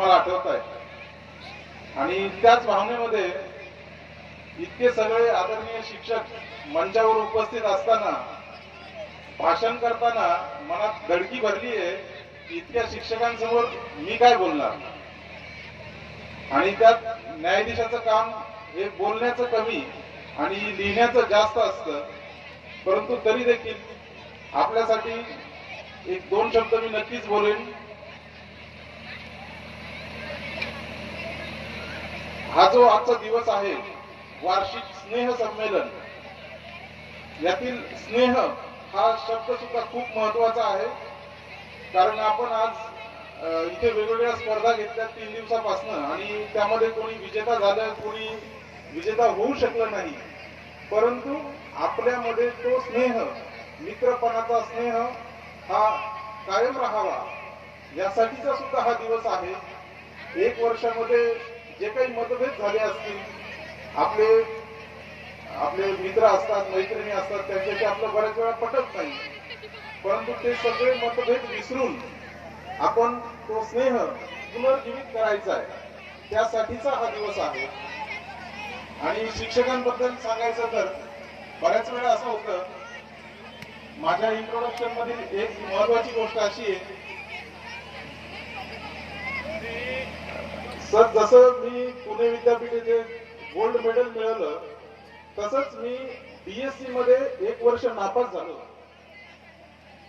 मला आठवत आहे. आणि त्याच भावनेमध्ये इतके सगळे आदरणीय शिक्षक मंचावर उपस्थित असताना भाषण करताना मनात धडकी भरली आहे इतक्या शिक्षकांसमोर मी काय बोलणार? आणि त्यात न्यायाधीशाचं काम हे बोलण्याचं कमी आणि लिहिण्याचं जास्त असतं. परंतु तरी देखील आपल्यासाठी एक दोन शब्द मी नक्कीच बोलेन. हा जो आजचा दिवस आहे वार्षिक स्नेह संमेलन यातील स्नेह हा शब्द सुद्धा खूप महत्त्वाचा आहे. कारण आपण आज इथे वेगवेगळ्या स्पर्धा घेतल्या तीन दिवसापासून आणि त्यामध्ये कोणी विजेता झालं कोणी विजेता होऊ शकलं नाही. परंतु आपल्यामध्ये तो स्नेह मित्रपणाचा स्नेह हा कायम राहावा यासाठीचा सुद्धा हा दिवस आहे. एक वर्षामध्ये जे काही मतभेद झाले असतील आपले आपले मित्र असतात मैत्रिणी असतात त्यांच्याशी आपलं बऱ्याच वेळा पटत नाही. परंतु ते सगळे मतभेद विसरून आपण तो स्नेह पुनर्जीवित करायचा आहे. त्यासाठीचा हा दिवस आहे. आणि शिक्षकांबद्दल सांगायचं तर बऱ्याच वेळा असं होतं माझ्या इंट्रोडक्शन मधील एक महत्वाची गोष्ट अशी आहे सर जसं मी पुणे विद्यापीठाचे गोल्ड मेडल मिळवलं तसंच मी बीएससी मध्ये एक वर्ष नापास झालो.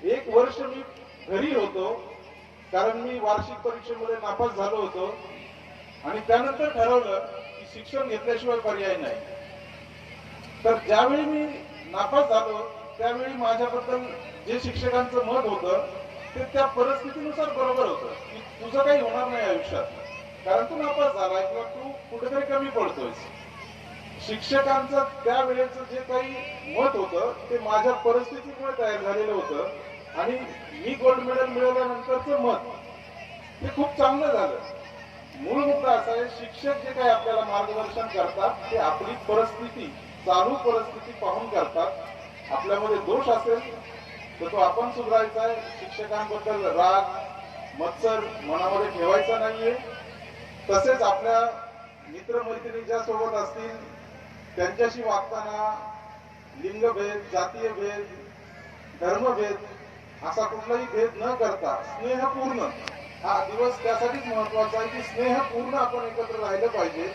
एक वर्ष मी घरी होतो कारण मी वार्षिक परीक्षेमध्ये नापास झालो होतो. आणि त्यानंतर ठरवलं की शिक्षण घेतल्याशिवाय पर्याय नाही. तर ज्यावेळी मी नापास झालो त्यावेळी माझ्याबद्दल जे शिक्षकांचं मत होतं ते त्या परिस्थितीनुसार बरोबर होतं की तुझं काही होणार नाही आयुष्यात. कारण तू नापास झालाय किंवा तू कुठेतरी कमी पडतोयस. शिक्षकांचं त्यावेळेचं जे काही मत होतं ते माझ्या परिस्थितीमुळे तयार झालेलं होतं. आणि मी गोल्ड मेडल मिळवल्यानंतरचं मत हे खूप चांगलं झालं. मूळ मुद्दा असा आहे शिक्षक जे काही आपल्याला मार्गदर्शन करतात ते आपली परिस्थिती चालू परिस्थिती पाहून करतात. आपल्यामध्ये दोष असेल तर तो आपण सुधारायचा आहे. शिक्षकांबद्दल राग मत्सर मनामध्ये ठेवायचा नाहीये. तसेच आपल्या मित्रमैत्रिणी ज्या सोबत असतील त्यांच्याशी वागताना लिंगभेद जातीय भेद धर्मभेद असा कुठलाही भेद न करता स्नेहपूर्ण हा दिवस त्यासाठीच महत्त्वाचा आहे की स्नेहपूर्ण आपण एकत्र राहिलं पाहिजे.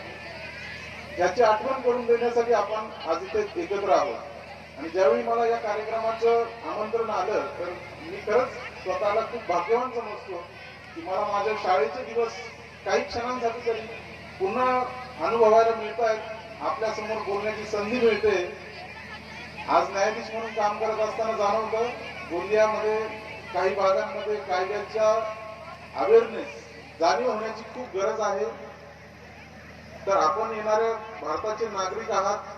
याची आठवण करून देण्यासाठी आपण आज इथे एकत्र आहोत. आणि ज्यावेळी मला या कार्यक्रमाचं आमंत्रण आलं तर मी खरंच स्वतःला खूप भाग्यवान समजतो की मला माझ्या शाळेचे दिवस काही क्षणांसाठी तरी पुन्हा अनुभवायला मिळत आहेत आपल्यासमोर बोलण्याची संधी मिळते. आज न्यायाधीश म्हणून काम करत असताना जाणवतं गोंदियामध्ये काही भागांमध्ये कायद्याच्या अवेअरनेस जाणीव होण्याची खूप गरज आहे. तर आपण येणाऱ्या भारताचे नागरिक आहात.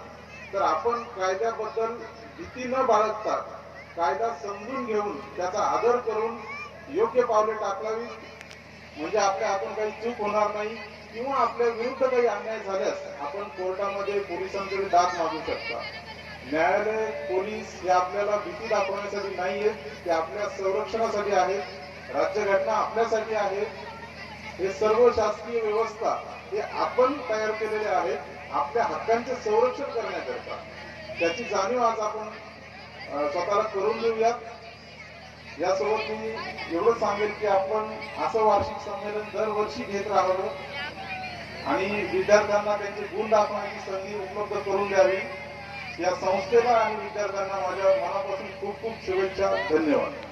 तर आपण कायद्याबद्दल भीती न बाळगता कायदा समजून घेऊन त्याचा आदर करून योग्य पावले टाकावीत. म्हणजे आपल्या आपण काही चूक होणार नाही किंवा आपल्या विरुद्ध काही अन्याय झाल्यास आपण कोर्टामध्ये पोलिसांकडे दाद मागू शकता. न्यायालय पोलीस हे आपल्याला भीती दाखवण्यासाठी नाहीये ते आपल्या संरक्षणासाठी आहेत राज्यघटना आपल्यासाठी आहे. हे सर्व शासकीय व्यवस्था हे आपण तयार केलेले आहेत आपल्या हक्कांचे संरक्षण करण्याकरता. त्याची जाणीव आज आपण स्वतःला करून घेऊयात. यासोबत मी एवढं सांगेल की आपण असं वार्षिक संमेलन दरवर्षी घेत राहावं आणि विद्यार्थ्यांना त्यांचे गुण दाखवण्याची संधी उपलब्ध करून द्यावी. या संस्थेला आणि विद्यार्थ्यांना माझ्या मनापासून खूप खूप शुभेच्छा. धन्यवाद.